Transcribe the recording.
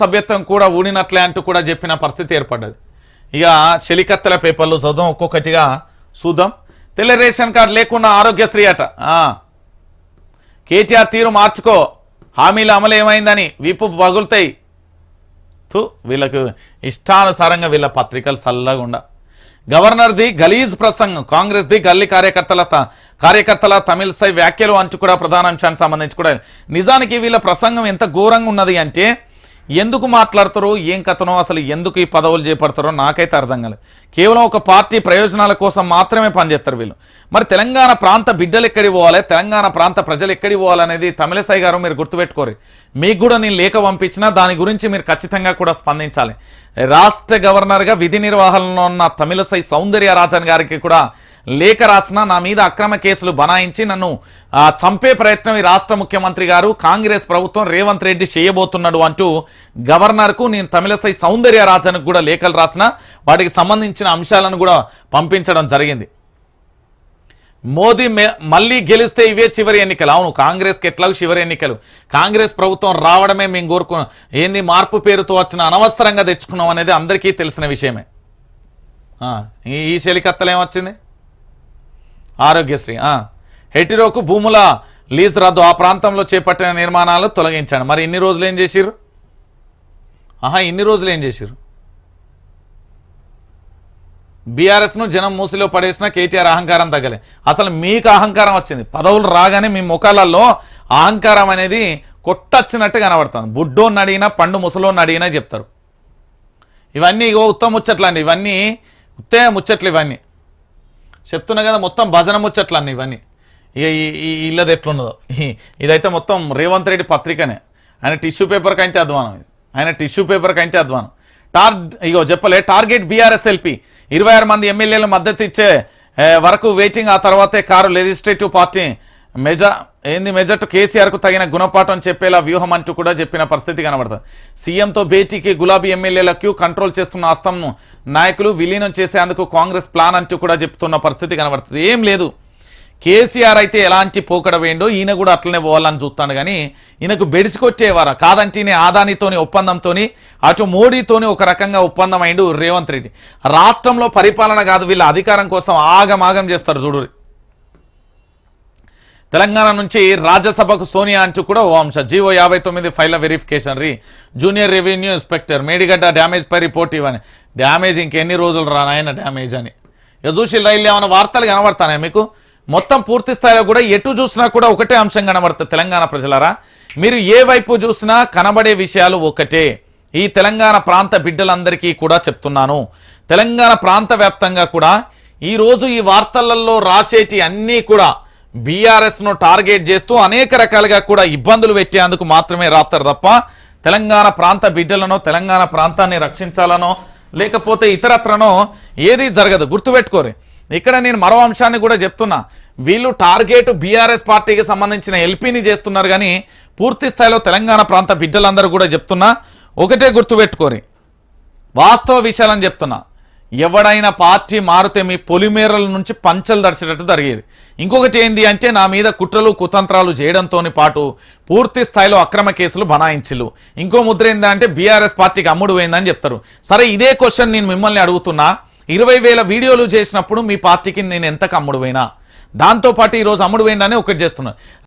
సభ్యత్వం కూడా ఊడినట్లే అంటూ కూడా చెప్పిన పరిస్థితి ఏర్పడ్డది. ఇక చెలికత్తెల పేపర్లు చదువు ఒక్కొక్కటిగా చూద్దాం. తెల్ల రేషన్ కార్డు లేకుండా ఆరోగ్యశ్రీ అట. కేటీఆర్ తీరు మార్చుకో. హామీల అమలు ఏమైందని విప్పు పగులుతాయి. తు వీళ్ళకు ఇష్టానుసారంగా వీళ్ళ పత్రికలు చల్లగా గవర్నర్ది గలీజ్ ప్రసంగం కాంగ్రెస్ది గల్లీ కార్యకర్తల కార్యకర్తల తమిళసై వ్యాఖ్యలు అంటూ కూడా ప్రధాన అంశానికి సంబంధించి కూడా. నిజానికి వీళ్ళ ప్రసంగం ఎంత ఘోరంగా ఉన్నది అంటే ఎందుకు మాట్లాడతారో ఏం కథనో అసలు ఎందుకు ఈ పదవులు చేపడతారో నాకైతే అర్థం కాలేదు. కేవలం ఒక పార్టీ ప్రయోజనాల కోసం మాత్రమే పనిచేస్తారు వీళ్ళు. మరి తెలంగాణ ప్రాంత బిడ్డలు ఎక్కడికి పోవాలి? తెలంగాణ ప్రాంత ప్రజలు ఎక్కడికి పోవాలనేది తమిళసై గారు మీరు గుర్తుపెట్టుకోరు. మీకు కూడా నేను లేఖ పంపించినా దాని గురించి మీరు ఖచ్చితంగా కూడా స్పందించాలి. రాష్ట్ర గవర్నర్గా విధి నిర్వహణలో ఉన్న తమిళసై సౌందర్య రాజన్ గారికి కూడా లేఖ రాసిన నా మీద అక్రమ కేసులు బనాయించి నన్ను చంపే ప్రయత్నం ఈ రాష్ట్ర ముఖ్యమంత్రి గారు కాంగ్రెస్ ప్రభుత్వం రేవంత్ రెడ్డి చేయబోతున్నాడు అంటూ గవర్నర్కు నేను తమిళసై సౌందర్య రాజన్కు కూడా లేఖలు రాసిన వాటికి సంబంధించిన అంశాలను కూడా పంపించడం జరిగింది. మోదీ మళ్ళీ గెలిస్తే ఇవే చివరి ఎన్నికలు. అవును కాంగ్రెస్కి ఎట్లాగో చివరి ఎన్నికలు. కాంగ్రెస్ ప్రభుత్వం రావడమే మేము కోరుకు ఏంది మార్పు పేరుతో వచ్చిన అనవసరంగా తెచ్చుకున్నాం అనేది అందరికీ తెలిసిన విషయమే. ఈ- శలికత్తలు ఏమొచ్చింది? ఆరోగ్యశ్రీ హెటిరోకు భూముల లీజ్ రద్దు ఆ ప్రాంతంలో చేపట్టిన నిర్మాణాలు తొలగించాడు. మరి ఇన్ని రోజులు ఏం చేసిర్రు? ఆహా ఇన్ని రోజులు ఏం చేసిర్రు? బీఆర్ఎస్ను జనం మూసిలో పడేసిన కేటీఆర్ అహంకారం తగ్గలే. అసలు మీకు అహంకారం వచ్చింది. పదవులు రాగానే మీ ముఖాలలో అహంకారం అనేది కొట్టచ్చినట్టు కనబడుతుంది. బుడ్డోని అడిగినా పండు ముసలోని అడిగినా చెప్తారు. ఇవన్నీ ఇగో ఉత్తమ ముచ్చట్లు అండి ఇవన్నీ ఉత్తే ముచ్చట్లు ఇవన్నీ. చెప్తున్నా కదా మొత్తం భజన ముచ్చట్లన్నీ ఇవన్నీ. ఇక ఈ- ఇల్లది ఎట్లున్నదో. ఇదైతే మొత్తం రేవంత్ రెడ్డి పత్రికనే. ఆయన టిష్యూ పేపర్ కంటే అధ్వానం ఇది. ఆయన టిష్యూ పేపర్ కంటే అధ్వానం. టార్ ఇగో చెప్పలే టార్గెట్ బీఆర్ఎస్ఎల్పి ఇరవై ఆరు మంది ఎమ్మెల్యేలు మద్దతు ఇచ్చే వరకు వెయిటింగ్ ఆ తర్వాతే కారు లెజిస్లేటివ్ పార్టీ మెజా ఏంది మెజట్టు కేసీఆర్కు తగిన గుణపాఠం చెప్పేలా వ్యూహం అంటూ కూడా చెప్పిన పరిస్థితి కనబడుతుంది. సీఎంతో భేటీకి గులాబీ ఎమ్మెల్యేల క్యూ కంట్రోల్ చేస్తున్న అస్తంను నాయకులు విలీనం చేసేందుకు కాంగ్రెస్ ప్లాన్ అంటూ కూడా చెప్తున్న పరిస్థితి కనబడుతుంది. ఏం లేదు. కేసీఆర్ అయితే ఎలాంటి పోకడ వేయండో ఈయన కూడా అట్లనే పోవాలని చూస్తాడు కానీ ఈయనకు బెడిసికొచ్చేవారా కాదంటేనే ఆదానితోని ఒప్పందంతోని అటు మోడీతోని ఒక రకంగా ఒప్పందం అయిండు రేవంత్ రెడ్డి. రాష్ట్రంలో పరిపాలన కాదు వీళ్ళ అధికారం కోసం ఆగమాగం చేస్తారు చూడు తెలంగాణ నుంచి రాజ్యసభకు సోనియా అంటూ కూడా ఓ అంశం. జీవో యాభై తొమ్మిది ఫైల్ వెరిఫికేషన్ రీ. Junior revenue inspector Medigadda damage పై రిపోర్ట్ ఇవ్వని. డ్యామేజ్ ఇంకెన్ని రోజులు రానాయన డ్యామేజ్ అని. ఇక చూసి రైలు ఏమైనా వార్తలు కనబడతాయి మీకు? మొత్తం పూర్తి స్థాయిలో కూడా ఎటు చూసినా కూడా ఒకటే అంశం కనబడుతుంది తెలంగాణ ప్రజలారా. మీరు ఏ వైపు చూసినా కనబడే విషయాలు ఒకటే. ఈ తెలంగాణ ప్రాంత బిడ్డలందరికీ కూడా చెప్తున్నాను. తెలంగాణ ప్రాంత వ్యాప్తంగా కూడా ఈరోజు ఈ వార్తలలో రాసేటి అన్నీ కూడా బీఆర్ఎస్ను టార్గెట్ చేస్తూ అనేక రకాలుగా కూడా ఇబ్బందులు పెట్టేందుకు మాత్రమే రాస్తారు తప్ప తెలంగాణ ప్రాంత బిడ్డలను తెలంగాణ ప్రాంతాన్ని రక్షించాలనో లేకపోతే ఇతరత్రనో ఏది జరగదు. గుర్తుపెట్టుకోరు. ఇక్కడ నేను మరో అంశాన్ని కూడా చెప్తున్నా. వీళ్ళు టార్గెట్ బీఆర్ఎస్ పార్టీకి సంబంధించిన ఎల్పీని చేస్తున్నారు కానీ పూర్తి స్థాయిలో తెలంగాణ ప్రాంత బిడ్డలందరూ కూడా చెప్తున్నా. ఒకటే గుర్తుపెట్టుకోరి. వాస్తవ విషయాలని చెప్తున్నా. ఎవడైనా పార్టీ మారితే మీ పొలిమేరల నుంచి పంచలు దడిచేటట్టు జరిగేది. ఇంకొకటి ఏంది అంటే నా మీద కుట్రలు కుతంత్రాలు చేయడంతో పాటు పూర్తి స్థాయిలో అక్రమ కేసులు బనాయించిలు ఇంకో ముద్ర ఏంటంటే బీఆర్ఎస్ పార్టీకి అమ్ముడు పోయిందని చెప్తారు. సరే ఇదే క్వశ్చన్ నేను మిమ్మల్ని అడుగుతున్నా. ఇరవై వేల వీడియోలు చేసినప్పుడు మీ పార్టీకి నేను ఎంతకు అమ్ముడు పోయినా? దాంతోపాటు ఈరోజు అమ్ముడు పోయిందని ఒకటి చేస్తున్నా